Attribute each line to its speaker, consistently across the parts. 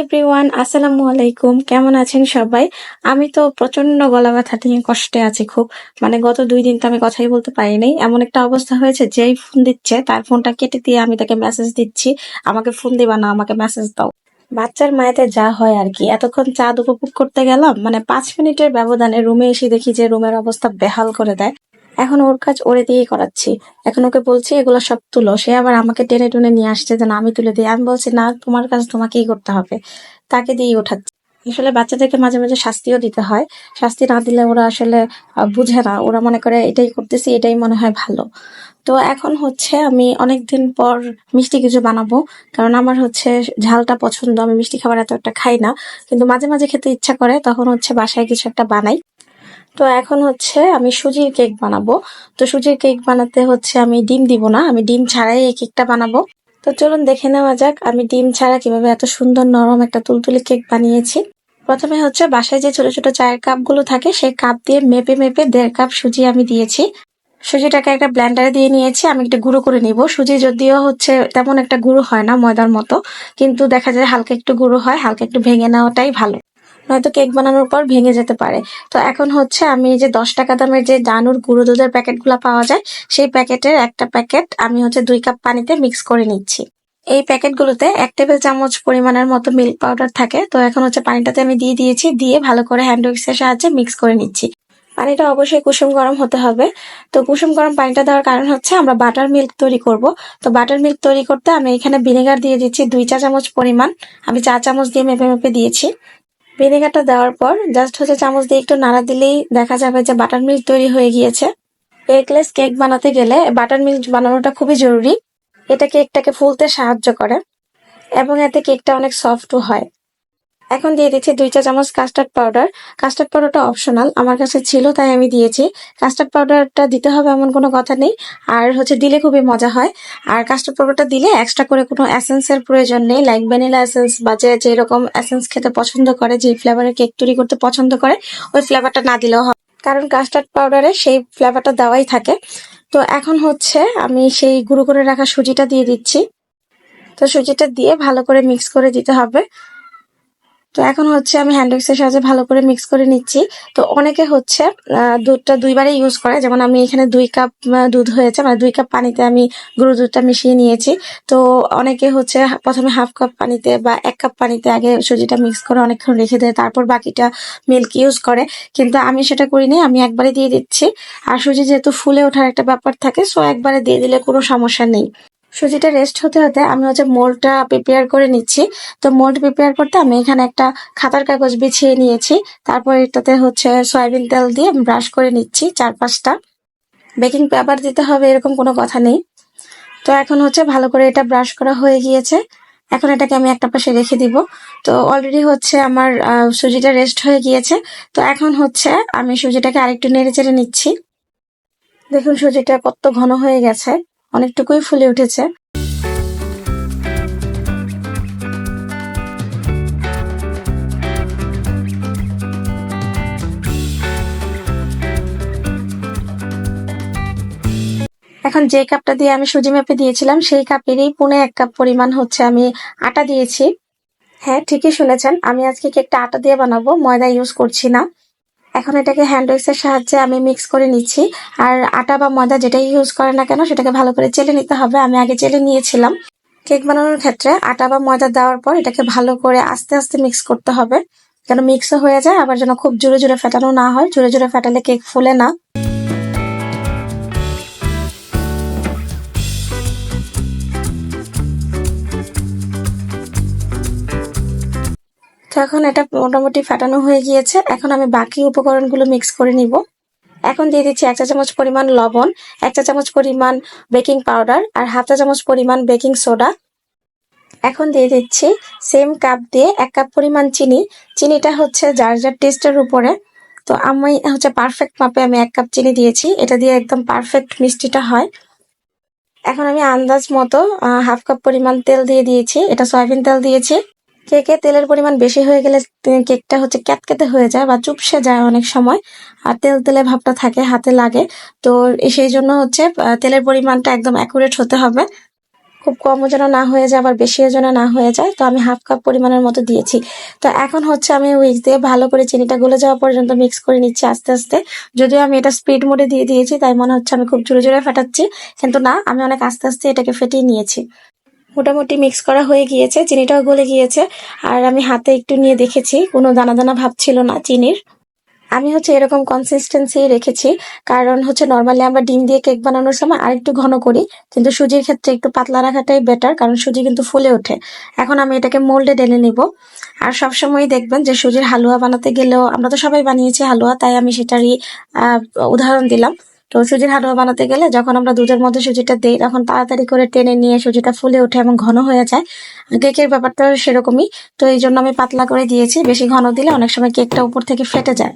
Speaker 1: Everyone, আসসালামু আলাইকুম। কেমন আছেন সবাই? আমি তো প্রচণ্ড গলা ব্যথা নিয়ে কষ্টে আছি খুব। মানে গত দুই দিন তো আমি কথাই বলতে পারি নাই এমন একটা অবস্থা হয়েছে, যেই ফোন দিচ্ছে, তার ফোনটা কেটে দিয়ে আমি তাকে মেসেজ দিচ্ছি, আমাকে ফোন দিবা না, আমাকে মেসেজ দাও। বাচ্চার মায়েতে যা হয় আর কি। এতক্ষণ চাঁদ উপভোগ করতে গেলাম মানে পাঁচ মিনিটের ব্যবধানে রুমে এসে দেখি যে রুমের অবস্থা বেহাল করে দেয়। এখন ওর কাজ ওরে দিয়েই করাচ্ছি। এখন ওকে বলছি, এগুলো সব তুলো। সে আবার আমাকে টেনে টুনে নিয়ে আসছে যে, না, আমি তুলে দিই। আমি বলছি, না, তোমার কাজ তোমাকেই করতে হবে। তাকে দিয়েই ওঠাচ্ছি। আসলে বাচ্চাদেরকে মাঝে মাঝে শাস্তিও দিতে হয়। শাস্তি না দিলে ওরা আসলে বুঝে না। ওরা মনে করে, এটাই করতেছি, এটাই মনে হয় ভালো। তো এখন হচ্ছে আমি অনেকদিন পর মিষ্টি কিছু বানাবো। কারণ আমার হচ্ছে ঝালটা পছন্দ। আমি মিষ্টি খাবার এত একটা খাই না। কিন্তু মাঝে মাঝে খেতে ইচ্ছা করে। তখন হচ্ছে বাসায় কিছু একটা বানাই। তো এখন হচ্ছে আমি সুজির কেক বানাবো। তো সুজির কেক বানাতে হচ্ছে আমি ডিম দিব না, আমি ডিম ছাড়াই এই কেকটা বানাবো। তো চলুন দেখে নেওয়া যাক, আমি ডিম ছাড়া কীভাবে এত সুন্দর নরম একটা তুলতুলে কেক বানিয়েছি। প্রথমে হচ্ছে বাসায় যে ছোট ছোট চায়ের কাপগুলো থাকে, সেই কাপ দিয়ে মেপে মেপে দেড় কাপ সুজি আমি দিয়েছি। সুজিটাকে একটা ব্লেন্ডারে দিয়ে নিয়েছি, আমি একটা গুঁড়ো করে নিব। সুজি যদিও হচ্ছে তেমন একটা গুঁড়ো হয় না ময়দার মতো, কিন্তু দেখা যায় হালকা একটু গুঁড়ো হয়, হালকা একটু ভেঙে নেওয়াটাই ভালো। নয়তো কেক বানানোর পর ভেঙে যেতে পারে। তো এখন হচ্ছে আমি যে দশ টাকা দামের যে ডানুর গুঁড়ো দুধের প্যাকেটগুলো পাওয়া যায়, সেই প্যাকেটের একটা প্যাকেট আমি হচ্ছে দুই কাপ পানিতে মিক্স করে নিচ্ছি। এই প্যাকেটগুলোতে এক টেবিল চামচ পরিমাণের মতো মিল্ক পাউডার থাকে। তো এখন হচ্ছে পানিটাতে আমি দিয়ে দিয়েছি, দিয়ে ভালো করে হ্যান্ড উইক্সের সাহায্যে মিক্স করে নিচ্ছি। পানিটা অবশ্যই কুসুম গরম হতে হবে। তো কুসুম গরম পানিটা দেওয়ার কারণ হচ্ছে আমরা বাটার মিল্ক তৈরি করব। তো বাটার মিল্ক তৈরি করতে আমি এখানে ভিনেগার দিয়ে দিচ্ছি দুই চা চামচ পরিমাণ। আমি চা চামচ দিয়ে মেপে মেপে দিয়েছি। ভিনেগারটা দেওয়ার পর জাস্ট হচ্ছে চামচ দিয়ে একটু নাড়া দিলেই দেখা যাবে যে বাটার মিল্ক তৈরি হয়ে গিয়েছে। এগলেস কেক বানাতে গেলে বাটার মিল্ক বানানোটা খুবই জরুরি। এটা কেকটাকে ফুলতে সাহায্য করে এবং এতে কেকটা অনেক সফটও হয়। এখন দিয়ে দিচ্ছি দুই চা চামচ কাস্টার্ড পাউডার কাস্টার্ড পাউডারটা অপশনাল আমার কাছে ছিল, তাই আমি দিয়েছি। কাস্টার্ড পাউডারটা দিতে হবে এমন কোনো কথা নেই। আর হচ্ছে দিলে খুবই মজা হয়। আর কাস্টার্ড পাউডারটা দিলে এক্সট্রা করে কোনো অ্যাসেন্সের প্রয়োজন নেই লাইক ভ্যানিলা এসেন্স বা যে যেরকম অ্যাসেন্স খেতে পছন্দ করে, যে ফ্লেভারের কেক তৈরি করতে পছন্দ করে, ওই ফ্লেভারটা না দিলেও হয়। কারণ কাস্টার্ড পাউডারে সেই ফ্লেভারটা দেওয়াই থাকে। তো এখন হচ্ছে আমি সেই গুঁড়ো করে রাখা সুজিটা দিয়ে দিচ্ছি। তো সুজিটা দিয়ে ভালো করে মিক্স করে দিতে হবে। তো এখন হচ্ছে আমি হ্যান্ড এর সাহায্যে ভালো করে মিক্স করে নিচ্ছি। তো অনেকে হচ্ছে দুধটা দুইবারে ইউজ করে। যেমন আমি এখানে দুই কাপ দুধ হয়েছে মানে দুই কাপ পানিতে আমি গুঁড়ো দুধটা মিশিয়ে নিয়েছি। তো অনেকে হচ্ছে প্রথমে হাফ কাপ পানিতে বা এক কাপ পানিতে আগে সুজিটা মিক্স করে অনেকক্ষণ রেখে দেয় তারপর বাকিটা মিল্ক ইউজ করে। কিন্তু আমি সেটা করিনি, আমি একবারে দিয়ে দিচ্ছি। আর সুজি যেহেতু ফুলে ওঠার একটা ব্যাপার থাকে সো একবারে দিয়ে দিলে কোনো সমস্যা নেই। সুজিটা রেস্ট হতে হতে আমি হচ্ছে মোল্ডটা প্রিপেয়ার করে নিচ্ছি। তো মোল্ড প্রিপেয়ার করতে আমি এখানে একটা খাতার কাগজ বিছিয়ে নিয়েছি। তারপর এটাতে হচ্ছে সয়াবিন তেল দিয়ে ব্রাশ করে নিচ্ছি চার পাঁচটা বেকিং পেপার দিতে হবে এরকম কোনো কথা নেই। তো এখন হচ্ছে ভালো করে এটা ব্রাশ করা হয়ে গিয়েছে। এখন এটাকে আমি একটা পাশে রেখে দিব। তো অলরেডি হচ্ছে আমার সুজিটা রেস্ট হয়ে গিয়েছে। তো এখন হচ্ছে আমি সুজিটাকে আরেকটু নেড়ে চেড়ে নিচ্ছি। দেখুন সুজিটা কত ঘন হয়ে গেছে। অনেকটুকুই ফুলে উঠেছে। এখন যে কাপটা দিয়ে আমি সুজি মেপে দিয়েছিলাম, সেই কাপেরই পুনে এক কাপ পরিমাণ হচ্ছে আমি আটা দিয়েছি। হ্যাঁ ঠিকই শুনেছেন। আমি আজকে কেকটা আটা দিয়ে বানাবো, ময়দা ইউজ করছি না। এখন এটাকে হ্যান্ড এর সাহায্যে আমি মিক্স করে নিচ্ছি। আর আটা বা ময়দা যেটাই ইউজ করে না কেন, সেটাকে ভালো করে চেলে নিতে হবে। আমি আগে চেলে নিয়েছিলাম। কেক বানানোর ক্ষেত্রে আটা বা ময়দা দেওয়ার পর এটাকে ভালো করে আস্তে আস্তে মিক্স করতে হবে। যেন মিক্সও হয়ে যায়, আবার যেন খুব জোরে জোরে ফেটানো না হয়। জোরে জোরে ফেটালে কেক ফুলে না। তো এখন এটা মোটামুটি ফাটানো হয়ে গিয়েছে। এখন আমি বাকি উপকরণগুলো মিক্স করে নিব। এখন দিয়ে দিচ্ছি এক চা চামচ পরিমাণ লবণ, এক চা চামচ পরিমাণ বেকিং পাউডার আর হাফ চা চামচ পরিমাণ বেকিং সোডা এখন দিয়ে দিচ্ছি সেম কাপ দিয়ে এক কাপ পরিমাণ চিনি। চিনিটা হচ্ছে যার যার টেস্টের উপরে। তো আমি হচ্ছে পারফেক্ট মাপে আমি এক কাপ চিনি দিয়েছি। এটা দিয়ে একদম পারফেক্ট মিষ্টিটা হয়। এখন আমি আন্দাজ মতো হাফ কাপ পরিমাণ তেল দিয়ে দিয়েছি। এটা সয়াবিন তেল দিয়েছি। কেকে তেলের পরিমাণ বেশি হয়ে গেলে কেকটা হচ্ছে ক্যাতকেতে হয়ে যায় বা চুপসে যায় অনেক সময়। আর তেল তেলে ভাবটা থাকে, হাতে লাগে। তো সেই জন্য হচ্ছে তেলের পরিমাণটা একদম অ্যাকুরেট হতে হবে। খুব কমও যেন না হয়ে যায়, আবার বেশিও যেন না হয়ে যায়। তো আমি হাফ কাপ পরিমাণের মতো দিয়েছি। তো এখন হচ্ছে আমি উইক্স দিয়ে ভালো করে চিনিটা গলে যাওয়া পর্যন্ত মিক্স করে নিচ্ছি আস্তে আস্তে। যদিও আমি এটা স্পিড মোডে দিয়ে দিয়েছি, তাই মনে হচ্ছে আমি খুব জোরে জোরে ফাটাচ্ছি। কিন্তু না, আমি অনেক আস্তে আস্তে এটাকে ফেটিয়ে নিয়েছি। মোটামুটি মিক্স করা হয়ে গিয়েছে, চিনিটাও গলে গিয়েছে। আর আমি হাতে একটু নিয়ে দেখেছি, কোনো দানা দানা ভাব ছিল না চিনির। আমি হচ্ছে এরকম কনসিস্টেন্সি রেখেছি, কারণ হচ্ছে নর্মালি আমরা ডিম দিয়ে কেক বানানোর সময় আরেকটু ঘন করি, কিন্তু সুজির ক্ষেত্রে একটু পাতলা রাখাটাই বেটার কারণ সুজি কিন্তু ফুলে ওঠে। এখন আমি এটাকে মোল্ডে ঢেলে নিব। আর সবসময় দেখবেন যে সুজির হালুয়া বানাতে গেলেও, আমরা তো সবাই বানিয়েছি হালুয়া, তাই আমি সেটারই উদাহরণ দিলাম। তো সুজির হালুয়া বানাতে গেলে যখন আমরা দুধের মধ্যে সুজিটা দিই, তখন তাড়াতাড়ি করে টেনে নিয়ে সুজিটা ফুলে ওঠে এবং ঘন হয়ে যায়। কেকের ব্যাপারটা সেরকমই। তো এই জন্য আমি পাতলা করে দিয়েছি। বেশি ঘন দিলে অনেক সময় কেকটা উপর থেকে ফেটে যায়।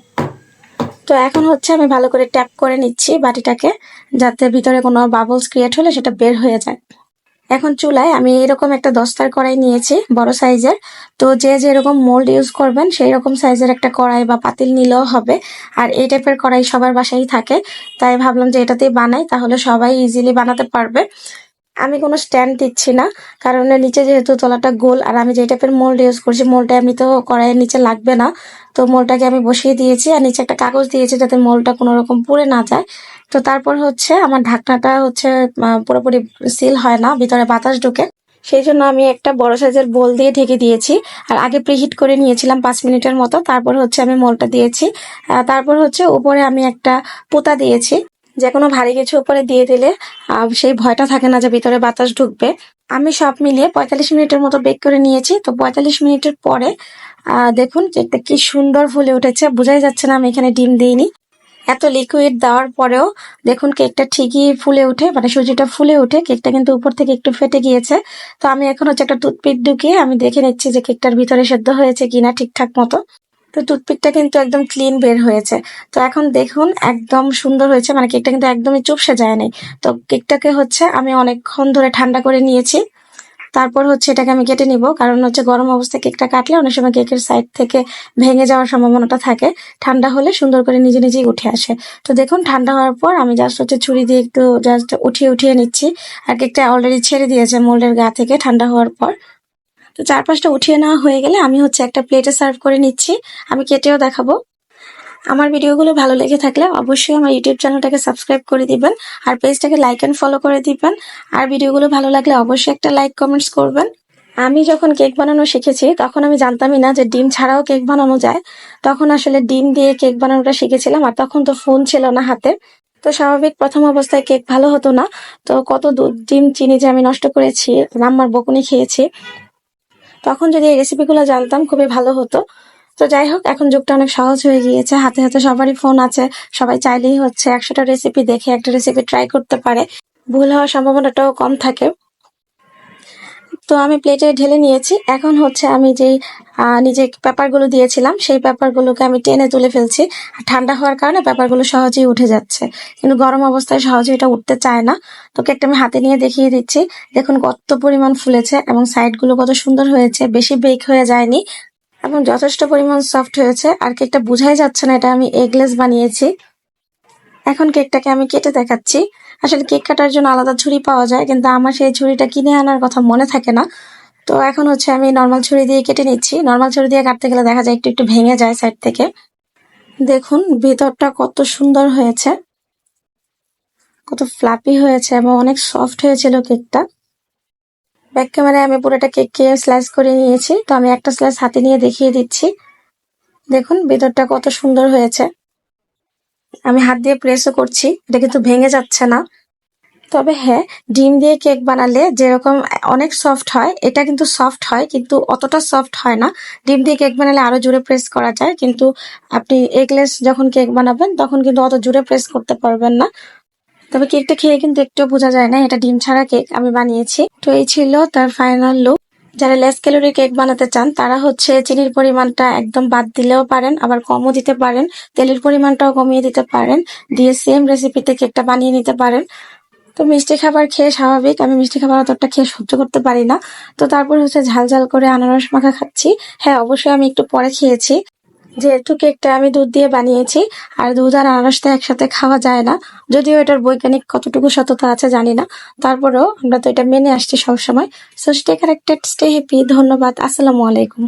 Speaker 1: তো এখন হচ্ছে আমি ভালো করে ট্যাপ করে নিচ্ছি বাটিটাকে, যাতে ভিতরে কোনো বাবলস ক্রিয়েট হলে সেটা বের হয়ে যায়। এখন চুলায় আমি এরকম একটা দস্তার কড়াই নিয়েছি, বড় সাইজের। তো যে যেরকম মোল্ড ইউজ করবেন সেই রকম সাইজের একটা কড়াই বা পাতিল নিলেও হবে। আর এই টাইপের কড়াই সবার বাসায় থাকে, তাই ভাবলাম যে এটাতেই বানাই, তাহলে সবাই ইজিলি বানাতে পারবে। আমি কোনো স্ট্যান্ড দিচ্ছি না, কারণ নিচে যেহেতু তলাটা গোল, আর আমি যে টাইপের মোল্ড ইউজ করছি এমনি তো কড়াইয়ের নিচে লাগবে না। তো মোলটাকে আমি বসিয়ে দিয়েছি, আর নিচে একটা কাগজ দিয়েছি যাতে মোলটা কোনো রকম পুড়ে না যায়। তো তারপর হচ্ছে আমার ঢাকনাটা হচ্ছে পুরোপুরি সিল হয় না, ভিতরে বাতাস ঢোকে। সেই জন্য আমি একটা বড় সাইজের বোল দিয়ে ঢেকে দিয়েছি। আর আগে প্রিহিট করে নিয়েছিলাম পাঁচ মিনিটের মতো, তারপর হচ্ছে আমি মোলটা দিয়েছি। তারপর হচ্ছে উপরে আমি একটা পোতা দিয়েছি। যে কোনো ভারী কিছু উপরে দিয়ে দিলে সেই ভয়টা থাকে না যে ভিতরে বাতাস ঢুকবে। আমি সব মিলিয়ে পঁয়তাল্লিশ মিনিটের মতো বেক করে নিয়েছি। তো পঁয়তাল্লিশ মিনিটের পরে দেখুন কেকটা কি সুন্দর ফুলে উঠেছে, বোঝাই যাচ্ছে না আমি এখানে ডিম দিইনি। এত লিকুইড দেওয়ার পরেও দেখুন কেকটা ঠিকই ফুলে উঠে মানে সুজিটা ফুলে উঠে কেকটা কিন্তু উপর থেকে একটু ফেটে গিয়েছে। তো আমি এখন হচ্ছে একটা টুথপিক ঢুকিয়ে আমি দেখে নিচ্ছি যে কেকটার ভিতরে সেদ্ধ হয়েছে কিনা ঠিকঠাক মতো। তো টুথপিকটা কিন্তু একদম ক্লিন বের হয়েছে। তো এখন দেখুন একদম সুন্দর হয়েছে মানে কেকটা কিন্তু একদমই চুপসে যায় নাই। তো কেকটাকে হচ্ছে আমি অনেকক্ষণ ধরে ঠান্ডা করে নিয়েছি। তারপর হচ্ছে এটাকে আমি কেটে নিব। কারণ হচ্ছে গরম অবস্থায় কেকটা কাটলে অনেক সময় কেকের সাইড থেকে ভেঙে যাওয়ার সম্ভাবনাটা থাকে। ঠান্ডা হলে সুন্দর করে নিজে নিজেই উঠে আসে। তো দেখুন, ঠান্ডা হওয়ার পর আমি জাস্ট হচ্ছে ছুরি দিয়ে একটু জাস্ট উঠিয়ে উঠিয়ে নিচ্ছি। আর কেকটা অলরেডি ছেড়ে দিয়েছে মোল্ডের গা থেকে ঠান্ডা হওয়ার পর। তো চার পাঁচটা উঠিয়ে নেওয়া হয়ে গেলে আমি হচ্ছে একটা প্লেটে সার্ভ করে নিচ্ছি। আমি কেটেও দেখাবো। আমার ভিডিওগুলো ভালো লেগে থাকলে অবশ্যই আমার ইউটিউব চ্যানেলটাকে সাবস্ক্রাইব করে দিবেন, আর পেজটাকে লাইক অ্যান্ড ফলো করে দিবেন, আর ভিডিওগুলো ভালো লাগলে অবশ্যই একটা লাইক কমেন্টস করবেন। আমি যখন কেক বানানো শিখেছি, তখন আমি জানতামই না যে ডিম ছাড়াও কেক বানানো যায়। তখন আসলে ডিম দিয়ে কেক বানানোটা শিখেছিলাম, আর তখন তো ফোন ছিল না হাতে। তো স্বাভাবিক প্রথম অবস্থায় কেক ভালো হতো না। তো কত দুধ ডিম চিনি যে আমি নষ্ট করেছি, রাম্মার বকুনি খেয়েছি। তখন যদি এই রেসিপিগুলো জানতাম, খুবই ভালো হতো। তো যাই হোক এখন যুগটা অনেক সহজ হয়ে গিয়েছে। হাতে হাতে সবারই ফোন আছে। সবাই চাইলেই হচ্ছে একশোটা রেসিপি দেখে একটা রেসিপি ট্রাই করতে পারে। ভুল হওয়ার সম্ভাবনাটাও কম থাকে। তো আমি প্লেটে ঢেলে নিয়েছি। এখন হচ্ছে আমি আহ, নিজে পেপারগুলো দিয়েছিলাম সেই পেপারগুলোকে আমি টেনে তুলে ফেলছি। আর ঠান্ডা হওয়ার কারণে পেপারগুলো সহজেই উঠে যাচ্ছে। কিন্তু গরম অবস্থায় সহজে এটা উঠতে চায় না। তো কেকটা আমি হাতে নিয়ে দেখিয়ে দিচ্ছি। দেখুন কত পরিমাণ ফুলেছে এবং সাইডগুলো কত সুন্দর হয়েছে। বেশি বেক হয়ে যায়নি। এবং যথেষ্ট পরিমাণ সফট হয়েছে। আর কেকটা বোঝাই যাচ্ছে না, এটা আমি এগলেস বানিয়েছি। এখন কেকটাকে আমি কেটে দেখাচ্ছি। আসলে কেক কাটার জন্য আলাদা ছুরি পাওয়া যায়, কিন্তু আমার সেই ছুরিটা কিনে আনার কথা মনে থাকে না। তো এখন হচ্ছে আমি নর্মাল ছুরি দিয়ে কেটে নিচ্ছি। নর্মাল ছুরি দিয়ে কাটতে গেলে দেখা যায় একটু একটু ভেঙে যায় সাইড থেকে। দেখুন, ভেতরটা কত সুন্দর হয়েছে। কত ফ্লাপি হয়েছে এবং অনেক সফট হয়েছিল কেকটা ব্যাক ক্যামেরায় আমি পুরোটা কেককে স্লাইস করে নিয়েছি। তো আমি একটা স্লাইস হাতে নিয়ে দেখিয়ে দিচ্ছি। দেখুন, ভেতরটা কত সুন্দর হয়েছে। আমি হাত দিয়ে প্রেসও করছি, এটা কিন্তু ভেঙে যাচ্ছে না। তবে হ্যাঁ ডিম দিয়ে কেক বানালে যেরকম অনেক সফট হয়, এটা কিন্তু সফট হয়, কিন্তু অতটা সফট হয় না। ডিম দিয়ে কেক বানালে আরও জোরে প্রেস করা যায়, কিন্তু আপনি এগলেস যখন কেক বানাবেন, তখন কিন্তু অত জোরে প্রেস করতে পারবেন না। তবে কেকটা খেয়ে কিন্তু একটু বোঝা যায় না, এটা ডিম ছাড়া কেক। আমি বানিয়েছি। তো এই ছিল তার ফাইনাল লুক যারা লেস ক্যালোরি কেক বানাতে চান, তারা হচ্ছে চিনির পরিমাণটা একদম বাদ দিলেও পারেন, আবার কমও দিতে পারেন। তেলের পরিমাণটাও কমিয়ে দিতে পারেন। দিয়ে সেম রেসিপিতে কেকটা বানিয়ে নিতে পারেন। তো মিষ্টি খাবার খেয়ে স্বাভাবিক। আমি মিষ্টি খাবার অতটা খেয়ে সহ্য করতে পারি না। তো তারপর হচ্ছে ঝাল ঝাল করে আনারস মাখা খাচ্ছি। হ্যাঁ অবশ্যই আমি একটু পরে খেয়েছি। যেহেতু কেকটা আমি দুধ দিয়ে বানিয়েছি, আর দুধ আর আনারস তো একসাথে খাওয়া যায় না, যদিও এটার বৈজ্ঞানিক কতটুকু সততা আছে জানি না, তারপরেও আমরা তো এটা মেনে আসছি সবসময়। So stay corrected stay happy ধন্যবাদ, আসসালামু আলাইকুম।